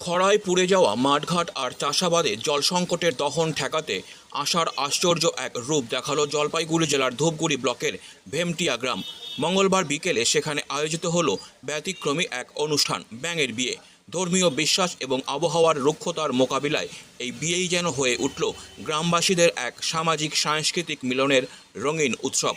খরায় পুড়ে যাওয়া মাঠঘাট আর চাষাবাদে জল সংকটের দহন ঠেকাতে আশার আশ্চর্য এক রূপ দেখাল জলপাইগুড়ি জেলার ধূপগুড়ি ব্লকের ভেমটিয়া গ্রাম। মঙ্গলবার বিকেলে সেখানে আয়োজিত হলো ব্যতিক্রমী এক অনুষ্ঠান, ব্যাঙের বিয়ে। ধর্মীয় বিশ্বাস এবং আবহাওয়ার রুক্ষতার মোকাবিলায় এই বিয়েই যেন হয়ে উঠল গ্রামবাসীদের এক সামাজিক সাংস্কৃতিক মিলনের রঙিন উৎসব।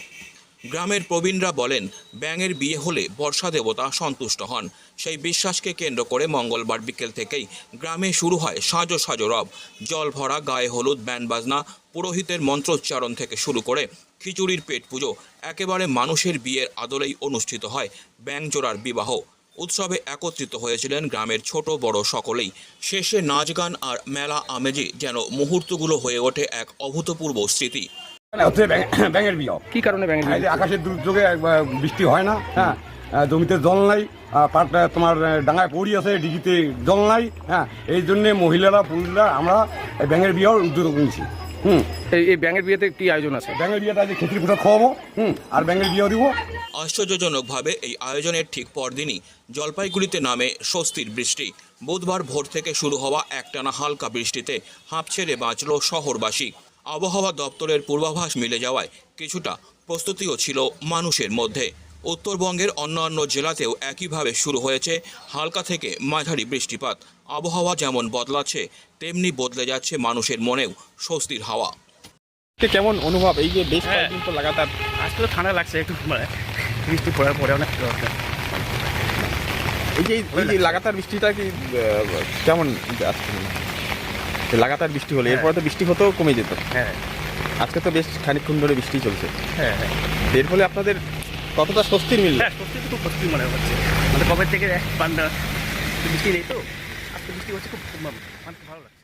গ্রামের প্রবীণরা বলেন, ব্যাঙের বিয়ে হলে বর্ষা দেবতা সন্তুষ্ট হন। সেই বিশ্বাসকে কেন্দ্র করে মঙ্গলবার বিকেল থেকেই গ্রামে শুরু হয় সাজো সাজো রব। জল ভরা গায়ে হলুদ ব্যান্ড বাজনা, পুরোহিতের মন্ত্রোচ্চারণ থেকে শুরু করে খিচুড়ির পেট পুজো, একেবারে মানুষের বিয়ের আদলেই অনুষ্ঠিত হয় ব্যাঙজোড়ার বিবাহ। উৎসবে একত্রিত হয়েছিলেন গ্রামের ছোট বড় সকলেই। শেষে নাচ গান আর মেলা আমেজে যেন মুহূর্তগুলো হয়ে ওঠে এক অভূতপূর্ব স্মৃতি। হচ্ছে ব্যাঙ- ব্যাঙের বিয়ে। কি কারণে ব্যাঙের বিয়ে? আকাশের দুর্যোগে একবার বৃষ্টি হয় না হ্যাঁ? জমিতে জল নাই আহ, তোমার ডাঙায় পড়ি আছে ডিগিতে জল নাই হ্যাঁ? এই জন্যে মহিলারা পুরুষরা আমরা ব্যাঙের বিয়ের উদ্যোগ নিয়েছি হুম? এই এই ব্যাঙের বিয়েতে কি আয়োজন আছে? ব্যাঙের বিয়েটা যে খেতির পোশাক খাওয়াবো হুম? আর ব্যাঙের বিয়েও দিব। আশ্চর্যজনকভাবে এই আয়োজনের ঠিক পরদিনই জলপাইগুড়িতে নামে স্বস্তির বৃষ্টি। বুধবার ভোর থেকে শুরু হওয়া একটানা হালকা বৃষ্টিতে হাঁপ ছেড়ে বাঁচল শহরবাসী। আবহাওয়া দপ্তরের পূর্বাভাস মিলে যাওয়ায় কিছুটা প্রস্তুতিও ছিল মানুষের মধ্যে। উত্তরবঙ্গের অন্যান্য জেলাতেও একইভাবে শুরু হয়েছে হালকা থেকে মাঝারি বৃষ্টিপাত। আবহাওয়া যেমন বদলাচ্ছে তেমনি বদলে যাচ্ছে মানুষের মনেও স্বস্তির হাওয়া। কেমন অনুভব? এই যে বেশ হ্যাঁ। কয়েকদিন তো লাগাতার আজকে তো ঠান্ডা লাগছে একটু মানে বৃষ্টি পড়ার পরে অনেক এই যে এই যে লাগাতার বৃষ্টিটা কি কেমন আসছে? লাগাতার বৃষ্টি হলে এরপরে তো বৃষ্টি হতেও কমে যেত। হ্যাঁ। আজকে তো বেশ খানিকক্ষণ ধরে বৃষ্টি চলছে। হ্যাঁ হ্যাঁ। এর ফলে আপনাদের কতটা স্বস্তি মিলল? হ্যাঁ স্বস্তি তো খুব স্বস্তি মনে হচ্ছে। মানে কবে থেকে বৃষ্টি নেই তো? আজকে বৃষ্টি হচ্ছে খুব ভালো লাগছে।